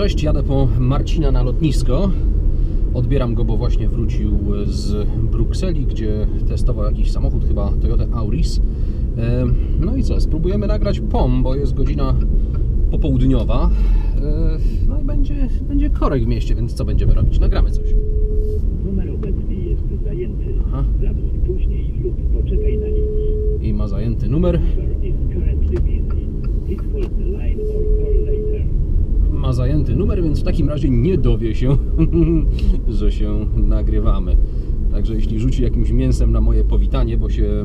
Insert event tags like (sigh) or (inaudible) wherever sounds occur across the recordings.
Cześć, jadę po Marcina na lotnisko. Odbieram go, bo właśnie wrócił z Brukseli, gdzie testował jakiś samochód, chyba Toyota Auris. No i co, spróbujemy nagrać POM, bo jest godzina popołudniowa. E, No i będzie, będzie korek w mieście, więc co będziemy robić? Nagramy coś. Numer obecny jest zajęty. Aha. Zadzwoń później lub poczekaj na linii. I ma zajęty numer. Number is currently busy. Please hold the line or call later. Ma zajęty numer, więc w takim razie nie dowie się, (laughs) że się nagrywamy. Także jeśli rzuci jakimś mięsem na moje powitanie, bo się.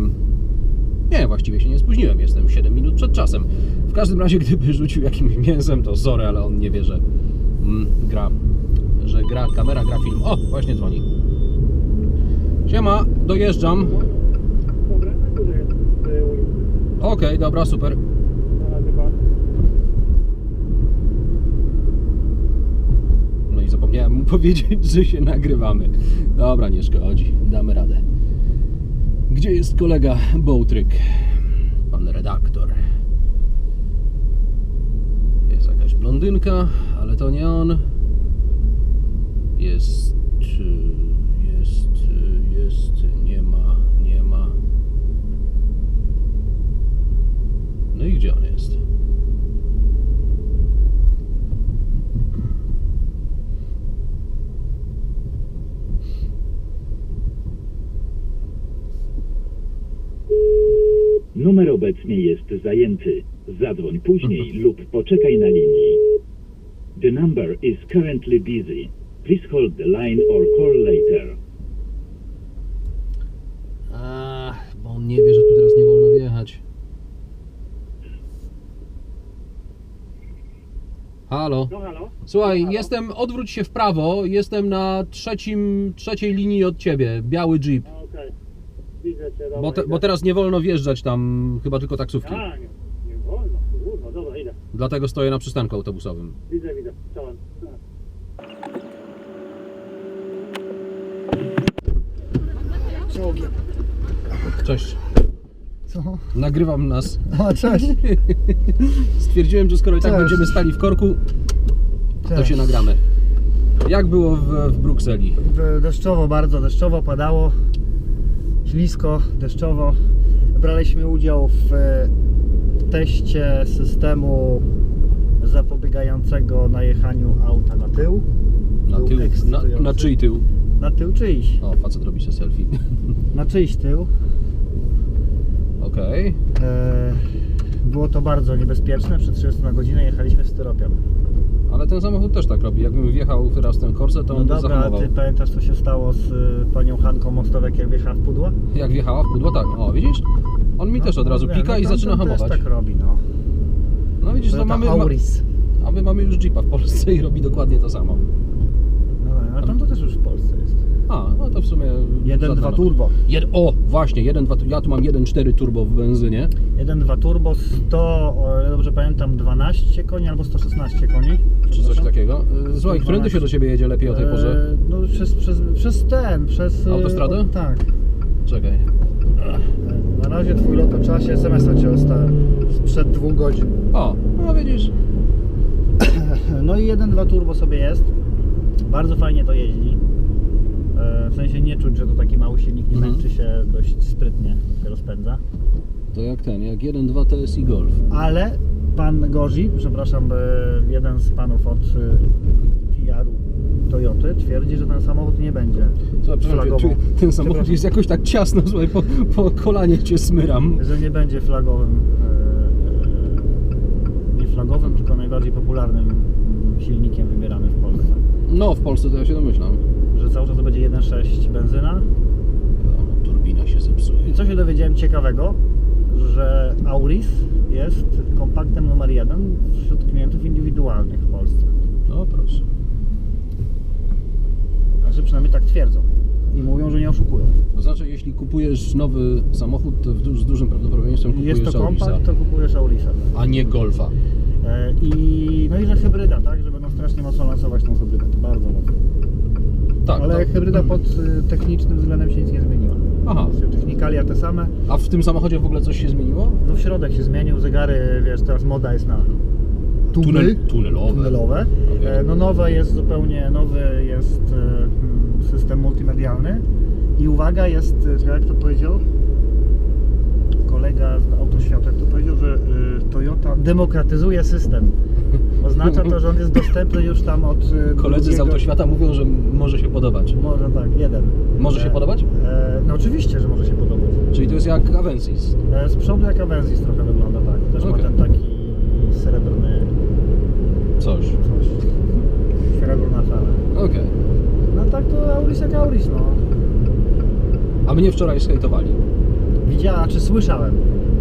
Nie, właściwie się nie spóźniłem, jestem 7 minut przed czasem. W każdym razie, gdyby rzucił jakimś mięsem, to sorry, ale on nie wie, że mm, gra, że gra kamera, gra film. O, właśnie dzwoni. Siema, dojeżdżam. Ulicy. Okej, dobra, super. Na razie pan. Zapomniałem mu (laughs) powiedzieć, że się nagrywamy. Dobra, nie szkodzi, damy radę. Gdzie jest kolega Bołtryk? Pan redaktor. Jest jakaś blondynka, ale to nie on. Jest. y, Jest. y, Jest. Nie ma. Nie ma. No i gdzie on jest? Numer obecnie jest zajęty. Zadzwoń później (laughs) lub poczekaj na linii. The number is currently busy. Please hold the line or call later. Ach, bo on nie wie, że tu teraz nie wolno wjechać. Halo. No halo? Słuchaj, Halo? jestem, odwróć się w prawo, jestem na trzecim, trzeciej linii od ciebie, biały jeep. A, Okej. Widzę cię, dobra, Bo, te, idę. bo teraz nie wolno wjeżdżać tam, chyba tylko taksówki. A, nie, nie wolno, kurwa, dobra, idę. Dlatego stoję na przystanku autobusowym. Widzę, widzę, czołem. Czołgiem. Cześć, Co? nagrywam nas. O, cześć. (laughs) Stwierdziłem, że skoro i tak Cześć. będziemy stali w korku, to Cześć. się nagramy. Jak było w, w Brukseli? Deszczowo, bardzo deszczowo, padało. Ślisko, deszczowo. Braliśmy udział w e, teście systemu zapobiegającego najechaniu auta na tył. Na Był tył, na, ekscytujący. na czyj tył? Na tył czyjś. O, facet robi sobie selfie. Na czyjś tył. Okej. E, Było to bardzo niebezpieczne. Przy 30 na godzinę jechaliśmy w styropian. Ale ten samochód też tak robi. Jakbym wjechał teraz w ten korsę, to No on by dobra, a zahamował. ty pamiętasz co się stało z y, panią Hanką Mostowek jak wjechała w pudło? Jak wjechała w pudło, tak. O, widzisz? On mi No, też od no, razu nie, pika no i zaczyna hamować. Też tak robi, no. No widzisz, to To mamy, mamy ma, Auris. a my mamy już Jeepa w Polsce i robi dokładnie to samo. No, no, ale tam to też już w Polsce jest. A, no to w sumie... 1.2 żadna nowość. turbo. Jed, o, właśnie, 1.2, tu- ja tu mam 1.4 turbo w benzynie. 1.2 turbo 100, o ile dobrze pamiętam, 12 koni albo 116 koni. Czy coś takiego. Y, Słuchaj, 112. którędy się do Ciebie jedzie lepiej o tej porze? E, No przez, przez, przez ten, przez... e, Autostradę? o, tak. Czekaj. E, Na razie twój lot o czasie SMS-a cię dostałem sprzed dwóch godzin. O, no widzisz. (coughs) No i 1.2 turbo sobie jest. Bardzo fajnie to jeździ. E, W sensie nie czuć, że to taki mały silnik nie Mhm. męczy się dość sprytnie się rozpędza. To jak ten, jak 1.2 TSI Golf. Ale pan Gozi, przepraszam, e, jeden z panów od e, PR-u Toyoty twierdzi, że ten samochód nie będzie Słuchaj, przepraszam, ten samochód jest jakoś tak ciasno, słuchaj, po, po kolanie Cię smyram. Że nie będzie flagowym, e, e, nie flagowym, tylko najbardziej popularnym mm, silnikiem wybieranym w Polsce. No, w Polsce to ja się domyślam. Że cały czas to będzie 1.6 benzyna. Wiadomo, turbina się zepsuje. I co się dowiedziałem ciekawego, że Auris jest kompaktem numer jeden wśród klientów indywidualnych w Polsce. No proszę. Znaczy przynajmniej tak twierdzą. I mówią, że nie oszukują. To znaczy, jeśli kupujesz nowy samochód, to w du- z dużym prawdopodobieństwem kupujesz Jest to Aurisa, kompakt, to kupujesz Aurisa. a nie Golfa. E, I, no i że hybryda, tak? Że będą strasznie mocno lansować tą hybrydę. Bardzo mocno. Tak, Ale to- hybryda pod y, technicznym względem się nic nie zmieniła. Aha. Technikalia te same. A w tym samochodzie w ogóle coś się zmieniło? No w środek się zmienił, zegary, wiesz, teraz moda jest na tuby Tunel, tunelowe. tunelowe. E, No nowe jest zupełnie, nowy jest e, mm, system multimedialny i uwaga jest, e, jak to powiedział kolega z autoświata, to powiedział, że Toyota demokratyzuje system. Oznacza to, że on jest dostępny już tam od y, Koledzy z drugiego- autoświata mówią, że może się podobać. Może tak, jeden. Może się E, podobać? E, no oczywiście, że może się podobać. Czyli to jest jak Avensis. E, z przodu jak Avensis trochę wygląda, tak. Też Okej. ma ten taki srebrny Coś. coś. Srebrna fala. Okej. No tak to Auris jak Auris, no. A mnie wczoraj skejtowali. Widziała, czy słyszałem.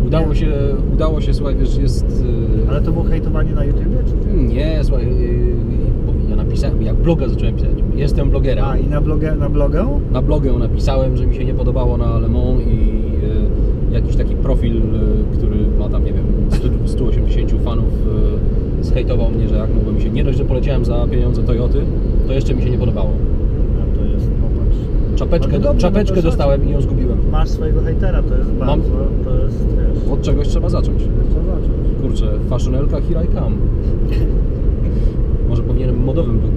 Udało Nie. się, udało się, słuchaj, wiesz, jest... yy, Ale to było hejtowanie na YouTubie, czy nie? Słuchaj, yy, ja napisałem, jak bloga zacząłem pisać. Jestem blogerem. A, i na, blogę, na blogę? Na blogę napisałem, że mi się nie podobało na Le Mans i yy, jakiś taki profil, który ma tam, nie wiem, 100, 180 fanów zhejtował mnie, że jak mogło mi się, nie dość, że poleciałem za pieniądze Toyoty, to jeszcze mi się nie podobało. A to jest, popatrz. Czapeczkę, No dobrze, czapeczkę no to dostałem i ją zgubiłem. Masz swojego hejtera, to jest Mam. bardzo, to jest, wiesz, Od czegoś trzeba zacząć. zacząć. Kurczę, fashionelka here I come. (laughs) Może powinienem modowym był.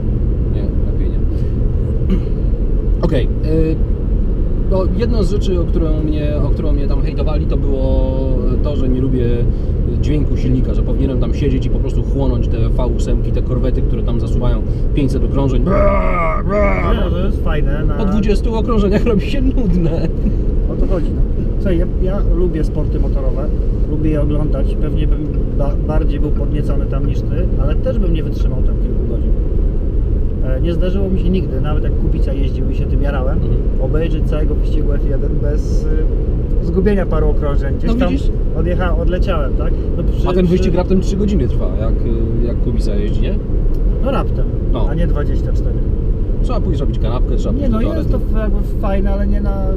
Nie, lepiej nie. (clears throat) Okej. y, no, jedną z rzeczy, o którą, mnie, o którą mnie tam hejtowali, to było to, że nie lubię dźwięku silnika, że powinienem tam siedzieć i po prostu chłonąć te V8, te korwety, które tam zasuwają 500 okrążeń. Nie, no to jest fajne. Na... Po 20 okrążeniach robi się nudne. O to chodzi. No. Słuchaj, ja, ja lubię sporty motorowe, lubię je oglądać. Pewnie bym ba bardziej był podniecony tam niż ty, ale też bym nie wytrzymał tam kilku godzin. E, nie zdarzyło mi się nigdy, nawet jak Kubica jeździł i się tym jarałem, Mhm. obejrzeć całego wyścigu F1 bez y, zgubienia paru okrążeń. Gdzieś No tam odjechałem, odleciałem, tak? No, przy, A ten wyścig przy... raptem 3 godziny trwa, jak, jak Kubica jeździ, nie? No raptem, No. a nie 24. Trzeba pójść zrobić kanapkę, trzeba Nie no jest to jakby fajne, ale nie na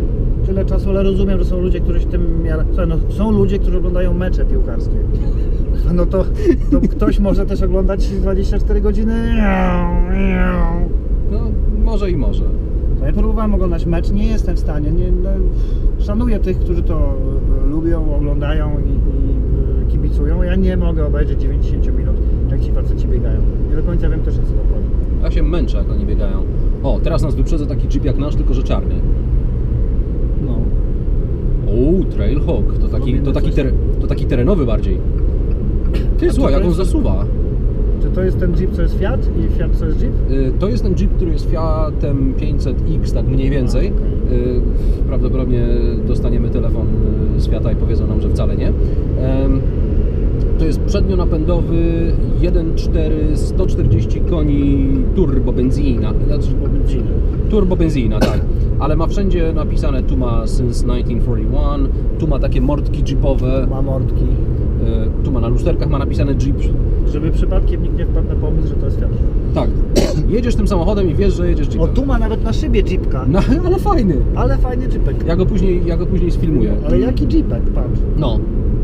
tyle czasu, ale rozumiem, że są ludzie, którzy się tym. Słuchaj, no, są ludzie, którzy oglądają mecze piłkarskie. (laughs) No to, to ktoś może też oglądać 24 godziny. No, może i może. No ja próbowałem oglądać mecz, nie jestem w stanie. Nie, no, szanuję tych, którzy to e, lubią, oglądają i, i e, kibicują. Ja nie mogę obejrzeć 90 minut, jak ci faceci biegają. Nie do końca wiem też o co to chodzi. Ja się męczę, jak oni biegają. O, teraz nas wyprzedza taki jeep jak nasz, tylko że czarny. O, Trailhawk. To taki, to taki, coś. ter, to taki terenowy bardziej. Ty, to słuchaj, jak on jest- zasuwa. Czy to jest ten Jeep, co jest Fiat i Fiat, co jest Jeep? Y, To jest ten Jeep, który jest Fiatem 500X, tak mniej więcej. A. Y, Prawdopodobnie dostaniemy telefon y, z Fiata i powiedzą nam, że wcale nie. Em, To jest przednionapędowy 1.4 140 koni turbo benzina. Znaczy, Turbo benzina, tak. Ale ma wszędzie napisane tu ma since 1941, tu ma takie mordki jeepowe, Ma mordki. y, tu ma na lusterkach ma napisane jeep. Żeby przypadkiem nikt nie wpadł na pomysł, że to jest Fiat. Tak. (coughs) Jedziesz tym samochodem i wiesz, że jedziesz O, jeepem. tu ma nawet na szybie Jeepka. No, ale fajny. Ale fajny Jeepek. Ja go później, ja go później sfilmuję. Ale jaki Jeepek, patrz. No.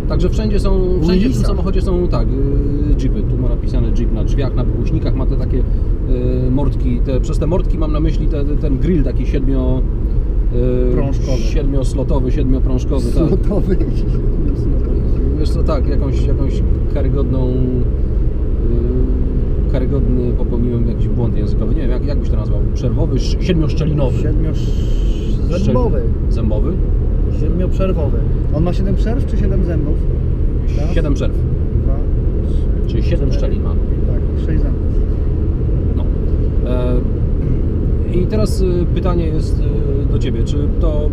Także wszędzie są, wszędzie w tym samochodzie są tak, y, jeepy. Tu ma napisane jeep na drzwiach, na głośnikach ma te takie y, mordki. Te, przez te mordki mam na myśli te, ten grill taki siedmio... y, Prążkowy. Siedmioslotowy, siedmioprążkowy, tak. Slotowy. Wiesz co, tak, jakąś, jakąś karygodną... y, karygodny, popełniłem jakiś błąd językowy. Nie wiem, jak, jak byś to nazwał? Przerwowy, sz- siedmioszczelinowy. Siedmiozębowy. Zębowy? Siedmioprzerwowy. On ma 7 przerw czy 7 zębów? Raz, Siedem przerw. Dwa, trzy, Czyli siedem cztery. szczelin ma. Tak, 6 zębów. No. E, I teraz y, pytanie jest y, do Ciebie, czy to,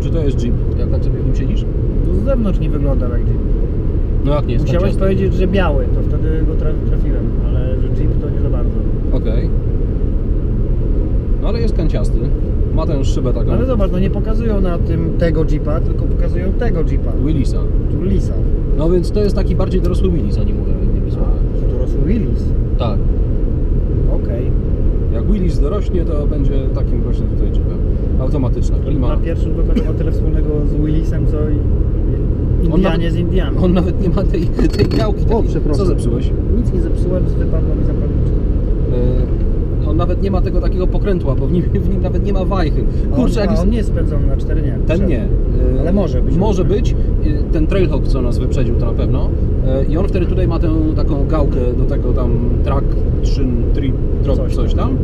czy to jest Jeep, jak tak sobie w nim siedzisz? No z zewnątrz nie wygląda jak Jeep. No jak nie jest Musiałeś powiedzieć, że biały, to wtedy go traf- trafiłem, ale że Jeep to nie za bardzo. Okej. No ale jest kanciasty. Ma tę szybę taką Ale zobacz, no nie pokazują na tym tego Jeepa, tylko pokazują tego Jeepa. Willisa. Tu Lisa. No więc to jest taki bardziej dorosły Willis, oni mówią innymi słowy. A, dorosły Willis. Tak. Okej. Jak Willis dorośnie, to będzie takim właśnie tutaj Jeepem. Automatyczna klima. Na pierwszym dokładnie ma tyle wspólnego z Willisem, co i Indianie nawet- z Indiami. On nawet nie ma tej, tej gałki. O, takiej- przepraszam. Co zepsułeś? Nic nie zepsułem, wypadło mi zapalniczka. E, on nawet nie ma tego takiego pokrętła, bo w nim, w nim nawet nie ma wajchy. Kurczę, on, jak jest... on nie jest spędzony na 4 nie. Ten nie. E, Ale może być. Może być. Ten Trailhawk, co nas wyprzedził, to na pewno. E, I on wtedy tutaj ma tę taką gałkę do tego tam traction, trip, drop, Coś coś, tam.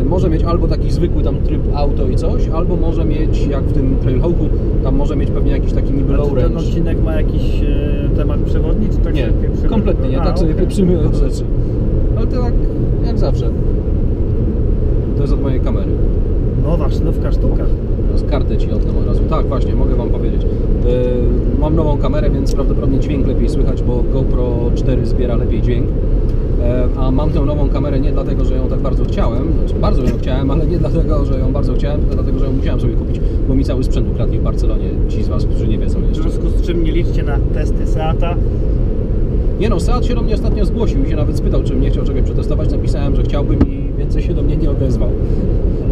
E, Może mieć albo taki zwykły tam tryb auto i coś, albo może mieć jak w tym Trailhawku, tam może mieć pewnie jakiś taki niby low czy ten range. odcinek ma jakiś temat przewodni, czy tak Nie, sobie kompletnie nie, A, tak sobie okej. pieprzymy od rzeczy. Ale to jak, jak zawsze. To jest od mojej kamery. Nowa, nowka sztuka. Teraz kartę Ci oddam od razu. Tak, właśnie, mogę Wam powiedzieć. Yy, mam nową kamerę, więc prawdopodobnie dźwięk lepiej słychać, bo GoPro 4 zbiera lepiej dźwięk. E, A mam tę nową kamerę nie dlatego, że ją tak bardzo chciałem, znaczy bardzo ją chciałem, ale nie dlatego, że ją bardzo chciałem, tylko dlatego, że ją musiałem sobie kupić, bo mi cały sprzęt ukradli w Barcelonie, ci z Was, którzy nie wiedzą W jeszcze. związku z czym nie liczcie na testy Seata. Nie no, Seat się do mnie ostatnio zgłosił i się nawet spytał, czy nie chciał czegoś przetestować. Napisałem, że chciałbym i więcej się do mnie nie odezwał.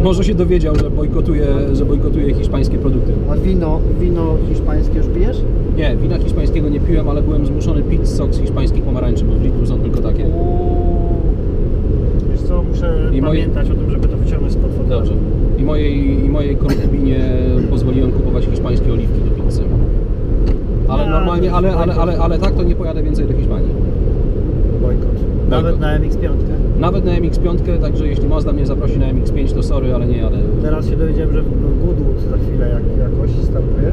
Może się dowiedział, że bojkotuje, że bojkotuje hiszpańskie produkty. A wino, wino hiszpańskie już pijesz? Nie, wina hiszpańskiego nie piłem, ale byłem zmuszony pić sok z hiszpańskich pomarańczy, bo w Lidlu są tylko takie. Wiesz co, muszę I moje- pamiętać o tym, żeby to wyciągnąć spod fotela. Dobrze. I mojej, i mojej konkubinie pozwoliłem kupować hiszpańskie oliwki do pizzy. Ale Nie, normalnie, to ale, ale, ale, ale tak to nie pojadę więcej do Hiszpanii. Bojkot. Nawet na MX-5. Nawet na MX-5, także jeśli Mazda mnie zaprosi na MX-5, to sorry, ale nie jadę. Teraz się dowiedziałem, że Goodwood za chwilę jak, jakoś startuje.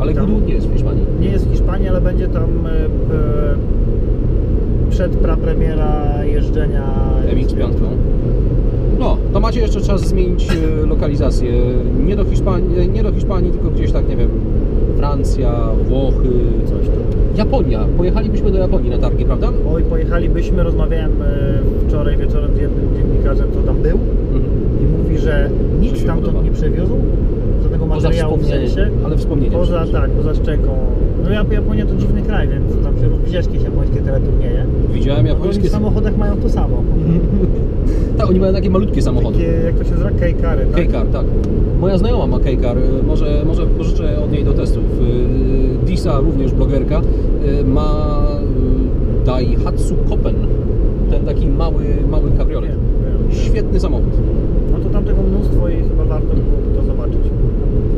Ale Tam- Goodwood nie jest w Hiszpanii. Nie jest w Hiszpanii, ale będzie tam e, e, przed prapremiera jeżdżenia MX-5. No, to macie jeszcze czas zmienić e, lokalizację. Nie do Hiszpanii, nie do Hiszpanii, tylko gdzieś tak, nie wiem, Francja, Włochy, Coś tam. Japonia. Pojechalibyśmy do Japonii na targi, prawda? Oj, pojechalibyśmy, rozmawiałem e, wczoraj wieczorem z jednym dziennikarzem, co tam był Mhm. i mówi, że nic stamtąd nie przewiozł, żadnego Poza materiału w sensie. ale wspomnienia Poza, tak, poza szczeką. No Jap- Japonia to dziwny kraj, więc tam się widziałeś jakieś japońskie teleturnieje. Widziałem No, japońskie w samochodach mają to samo. (laughs) Tak, oni mają takie malutkie samochody. Takie, jak to się nazywa, kejkary, tak? Tak. Moja znajoma ma y, może, może pożyczę od niej do testów. Y, Disa, również blogerka, y, ma y, Daihatsu Kopen. Ten taki mały, mały kabriolet. Świetny samochód. No to tam tego mnóstwo i chyba warto byłoby to zobaczyć.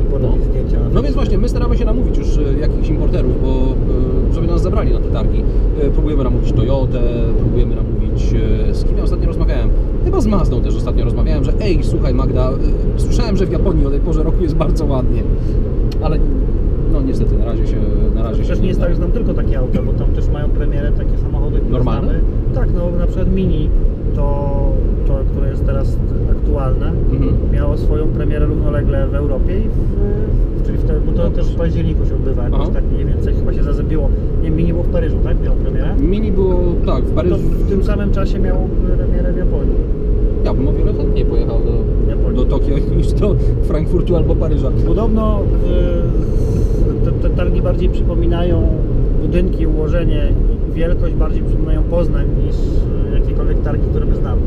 I porobić No. zdjęcia. na No więc właśnie, my staramy się namówić już y, jakichś importerów, bo y, żeby nas zabrali na te targi. Y, Próbujemy namówić Toyotę, próbujemy namówić... Z kim ja ostatnio rozmawiałem? Chyba z Mazdą też ostatnio rozmawiałem, że ej, słuchaj Magda, słyszałem, że w Japonii o tej porze roku jest bardzo ładnie. Ale no niestety, na razie się... Na razie się Przecież nie jest tak, że tam tylko takie auta, bo tam też mają premierę takie samochody, Normalne? znamy. Tak, no na przykład Mini, to, to które jest teraz aktualne, Mhm. miało swoją premierę równolegle w Europie, i w, czyli w te, bo to też w październiku się odbywa, jakoś Aha. tak mniej więcej chyba się zazębiło. Nie, Mini było w Paryżu, tak? Miało premierę. Mini było, tak, w To Paryżu. w tym samym czasie miało premierę w Japonii. Ja bym o wiele chętniej pojechał do, Japonii. do Tokio (laughs) niż do Frankfurtu albo Paryża. Podobno y, te, te targi bardziej przypominają budynki, ułożenie i wielkość bardziej przypominają Poznań niż y, jakiekolwiek targi, które my znamy.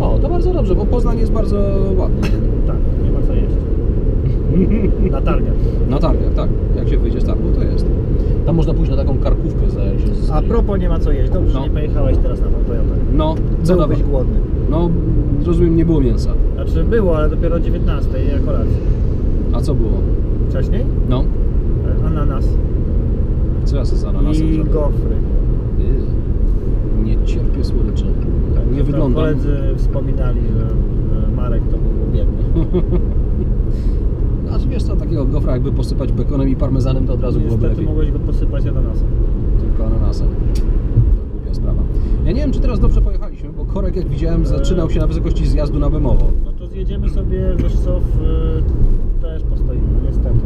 O, to bardzo dobrze, bo Poznań jest bardzo ładny. Tak, nie ma co jeść. Na targach. Na targach, tak. Jak się wyjdzie z targu, to jest. Tam można pójść na taką karkówkę, zdaje się. z- A propos nie ma co jeść. Dobrze, No. że nie pojechałeś teraz na tą Toyotę. No, co Byłbyś dawa- głodny. No, rozumiem, nie było mięsa. Znaczy było, ale dopiero o 19 jak kolacji. A co było? Wcześniej? No, E, Ananas co ja z ananasem i zrobię? gofry. Yy, Nie cierpię słodyczy. Nie Tam wyglądam. Koledzy wspominali, że że Marek to był biedny. (laughs) Wiesz co, takiego gofra jakby posypać bekonem i parmezanem, to od razu byłoby Niestety lepiej. mogłeś go posypać ananasem. Tylko ananasem. To głupia sprawa. Ja nie wiem, czy teraz dobrze pojechaliśmy, bo korek, jak widziałem, zaczynał się na wysokości zjazdu na Bemowo. No to zjedziemy sobie, wiesz co, w, też postoimy, niestety.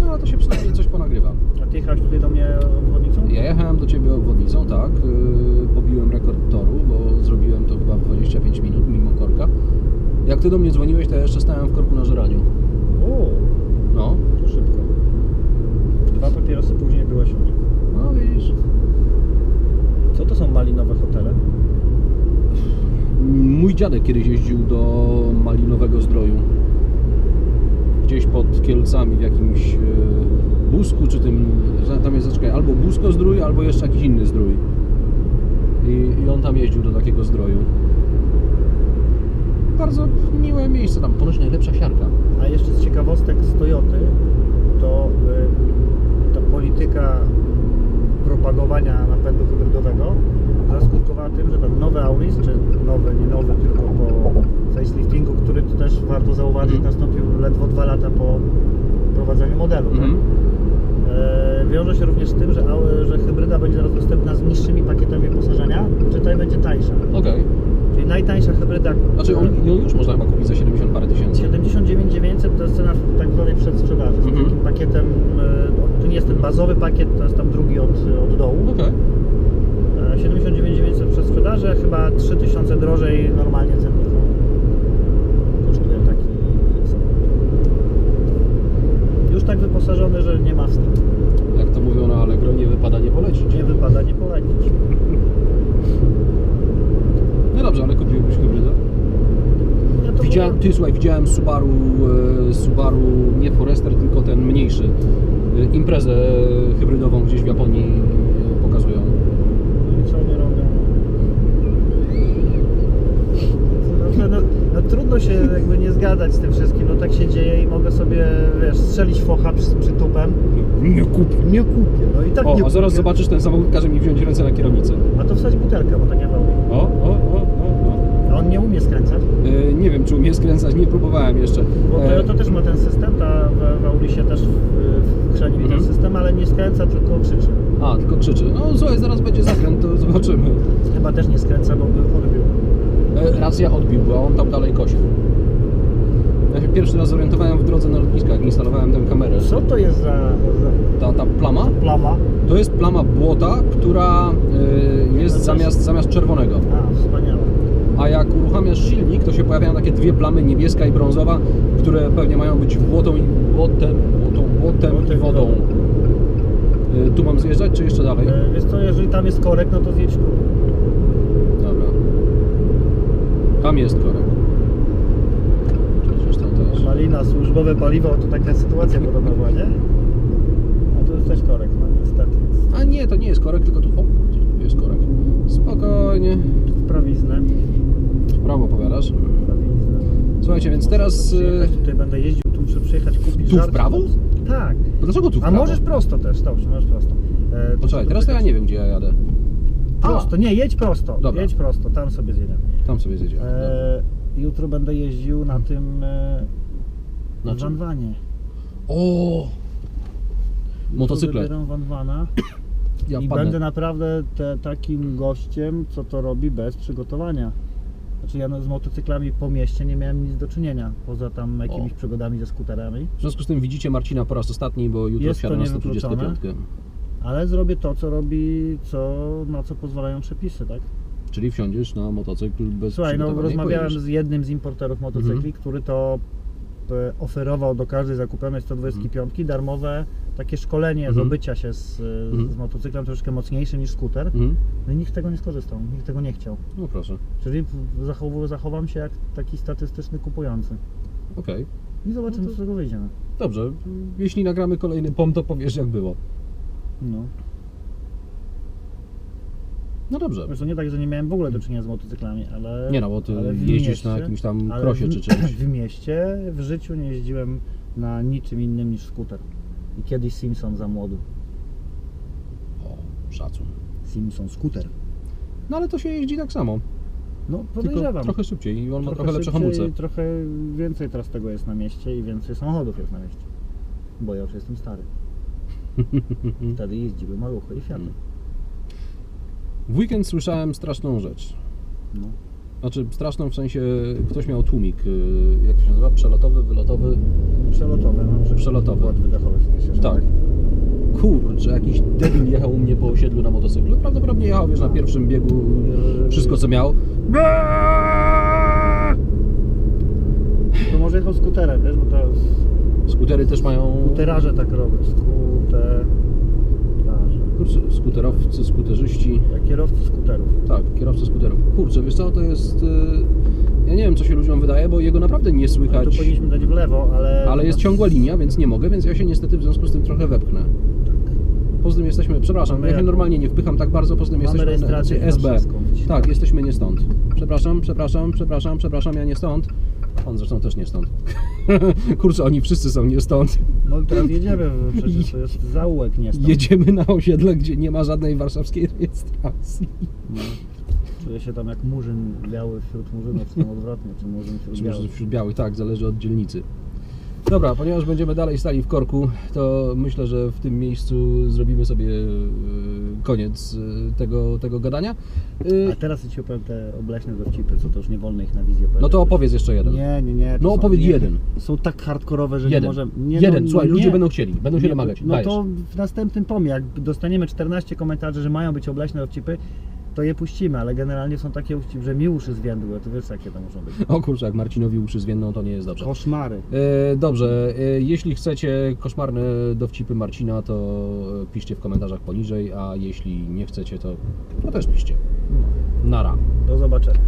No, ale to się przynajmniej coś ponagrywa. A ty jechałeś tutaj do mnie obwodnicą? Ja jechałem do Ciebie obwodnicą, tak. Yy, pobiłem rekord toru, bo zrobiłem to chyba w 25 minut, mimo korka. Jak Ty do mnie dzwoniłeś, to ja jeszcze stałem w korku na żeraniu. O, No, to szybko. Dwa papierosy później byłeś u mnie. no widzisz. Co to są malinowe hotele? Mój dziadek kiedyś jeździł do Malinowego Zdroju. Gdzieś pod Kielcami w jakimś e, Busku, czy tym, tam jest, zaczekaj, albo Busko Zdrój, albo jeszcze jakiś inny zdrój. I, I on tam jeździł do takiego zdroju. Bardzo miłe miejsce tam, ponoć najlepsza siarka. A jeszcze z ciekawostek z Toyoty, to y, ta polityka propagowania napędu hybrydowego zaskutkowało tym, że ten nowy Auris, czy nowy, nie nowy, tylko po faceliftingu, który to też warto zauważyć, Mhm. nastąpił ledwo dwa lata po wprowadzeniu modelu. Mhm. Tak? E, wiąże się również z tym, że, że hybryda będzie teraz dostępna z niższymi pakietami wyposażenia, czytaj będzie tańsza. Okej. Najtańsza hybryda. Znaczy on, ją już można chyba kupić za 70 parę tysięcy. 79 900 to jest cena w tak zwanej przedsprzedaży. Z Mhm. takim pakietem, e, to nie jest ten bazowy pakiet, to jest tam drugi od, od dołu. E, 79 900 w przedsprzedaży, chyba 3000 drożej normalnie cenniku. Kosztuje taki samochód. Już tak wyposażony, że nie ma wstydu. Jak to mówią na Allegro, nie wypada nie polecić. Nie wypada nie polecić. No dobrze, ale kupiłbyś hybrydę? Ja to Widziałem, ty słuchaj, widziałem Subaru, e, Subaru nie Forester, tylko ten mniejszy. E, imprezę hybrydową gdzieś w Japonii e, pokazują. No i co oni robią? No, no, no, trudno się jakby nie zgadać z tym wszystkim, no tak się dzieje i mogę sobie, wiesz, strzelić focha przy, przytupem. Nie kupię. Nie kupię, no i tak O, nie a zaraz kupię. zobaczysz, ten samochód każe mi wziąć ręce na kierownicę. A to wsadź butelkę, bo tak jak robi. O, o, o, o, A on nie umie skręcać, o. E, nie skręcać, nie próbowałem jeszcze. bo E, Toyota też ma ten system, ta w, w Aurisie też w, w mi ten Mhm. system, ale nie skręca, tylko krzyczy. A, tylko krzyczy. No słuchaj, zaraz będzie zakręt, to zobaczymy. Chyba też nie skręca, bo by odbił. E, racja odbił, bo on tam dalej kosił. Ja się pierwszy raz zorientowałem w drodze na lotnisko, jak instalowałem tę kamerę. Co to jest za, za Ta, ta plama? plama? To jest plama błota, która y, jest to zamiast, zamiast czerwonego. A, wspaniałe. A jak uruchamiasz silnik, to się pojawiają takie dwie plamy, niebieska i brązowa, które pewnie mają być błotą i błotem, błotą, błotem Błotem i wodą. wodą. Y, tu mam zjeżdżać, czy jeszcze dalej? E, Wiesz co, jeżeli tam jest korek, no to zjedź tu. Dobra. Tam jest korek. Przecież tam też. Malina, służbowe paliwo, to taka sytuacja (laughs) podobna była, nie? A tu jest też korek, no niestety. A nie, to nie jest korek, tylko tu, o, tu jest korek. Spokojnie. W prawiznę. W prawo powiadasz. Słuchajcie, więc teraz... przyjechać, y, Tutaj będę jeździł, tu muszę przyjechać, kupić Tu w żarcie. prawo? Tak. Dlaczego tu w A prawo? możesz prosto też, dobrze, możesz prosto. E, Poczekaj, teraz to ja nie wiem, gdzie ja jadę. Prosto, nie, jedź prosto. Dobra. Jedź prosto, tam sobie zjedziemy. Tam sobie zjedziemy. E, jutro będę jeździł na tym e, Na czym? vanvanie. O! Motocykle. Wybieram vanvana. Ja I będę naprawdę te, takim gościem, co to robi bez przygotowania. Znaczy ja no, z motocyklami po mieście nie miałem nic do czynienia, poza tam jakimiś O. przygodami ze skuterami, W związku z tym widzicie Marcina po raz ostatni, bo jutro Jest wsiada to na 125. niewykluczone. ale zrobię to, co robi, co, na co pozwalają przepisy, tak? Czyli wsiądziesz na motocykl bez Słuchaj, no przygotowania i rozmawiałem pojedziesz. z jednym z importerów motocykli, Mhm. który to e, oferował do każdej zakupionej 125 darmowe takie szkolenie Mhm. się z, Mhm. z motocyklem troszkę mocniejszym niż skuter. Mhm. No i nikt tego nie skorzystał, nikt tego nie chciał. No proszę. Czyli zachow- zachowam się jak taki statystyczny kupujący. Okej. I zobaczymy, No to- co z tego wyjdziemy. Dobrze. Jeśli nagramy kolejny POM, to powiesz jak było. No. No dobrze. Zresztą nie tak, że nie miałem w ogóle do czynienia z motocyklami, ale... Nie no, bo ty jeździsz na jakimś tam krosie czy czymś. (clears throat) W mieście w życiu nie jeździłem na niczym innym niż skuter. I kiedyś Simpson za młodu. O, szacun. Simpson skuter. No ale to się jeździ tak samo. No Tylko podejrzewam. trochę szybciej i on ma trochę lepsze szybciej, hamulce. Trochę więcej teraz tego jest na mieście i więcej samochodów jest na mieście. Bo ja już jestem stary. (laughs) Wtedy jeździły maluchy i Fiaty. W weekend słyszałem straszną rzecz. No. Znaczy straszną w sensie ktoś miał tłumik, y, jak to się nazywa? Przelotowy, wylotowy. No. że Przelotowe. Układ wydechowy w sensie, że Tak. Kurczę, jakiś debil jechał u mnie po osiedlu na motocyklu. Prawdopodobnie jechał, wiesz, na pierwszym biegu wszystko co miał. To może jechał skuterem, wiesz, bo to Skutery też mają... skuterarze tak robią. Skuterarze. Kurczę, skuterowcy, skuterzyści. Jak kierowcy skuterów. Tak, kierowcy skuterów. Kurczę, wiesz co, to jest... y, Ja nie wiem, co się ludziom wydaje, bo jego naprawdę nie słychać. tu powinniśmy dać w lewo, ale... Ale jest ciągła linia, więc nie mogę, więc ja się niestety w związku z tym trochę wepchnę. Poza tym jesteśmy, przepraszam, Mamy ja się jaką? normalnie nie wpycham tak bardzo, poza tym Mamy jesteśmy rejestrację na SB. Tak, jesteśmy nie stąd. Przepraszam, przepraszam, przepraszam, przepraszam, ja nie stąd. On zresztą też nie stąd. (laughs) Kurczę, oni wszyscy są nie stąd. No teraz jedziemy, przecież to jest zaułek nie stąd. Jedziemy na osiedle, gdzie nie ma żadnej warszawskiej rejestracji. No. Czuję się tam jak murzyn biały wśród murzynów, tam odwrotnie, czy murzyn wśród białych. wśród białych, tak, zależy od dzielnicy. Dobra, ponieważ będziemy dalej stali w korku, to myślę, że w tym miejscu zrobimy sobie e, koniec e, tego, tego gadania. E, A teraz ci opowiem te obleśne dowcipy, co to już nie wolno ich na wizję. No to opowiedz jeszcze jeden. Nie, nie, nie. No opowiedz nie, jeden. Są tak hardkorowe, że nie Jeden. możemy... Nie, Jeden, no, słuchaj, nie. ludzie będą chcieli, będą się Nie, domagać. No Dajesz. to w następnym tomie, jak dostaniemy 14 komentarzy, że mają być obleśne dowcipy, to je puścimy, ale generalnie są takie że mi uszy zwiędły, to wiesz jakie to muszą być. O kurczę, jak Marcinowi uszy zwienną, to nie jest dobrze. Koszmary. E, Dobrze, e, jeśli chcecie koszmarne dowcipy Marcina, to e, piszcie w komentarzach poniżej, a jeśli nie chcecie, to, to też piszcie. Nara. Do zobaczenia.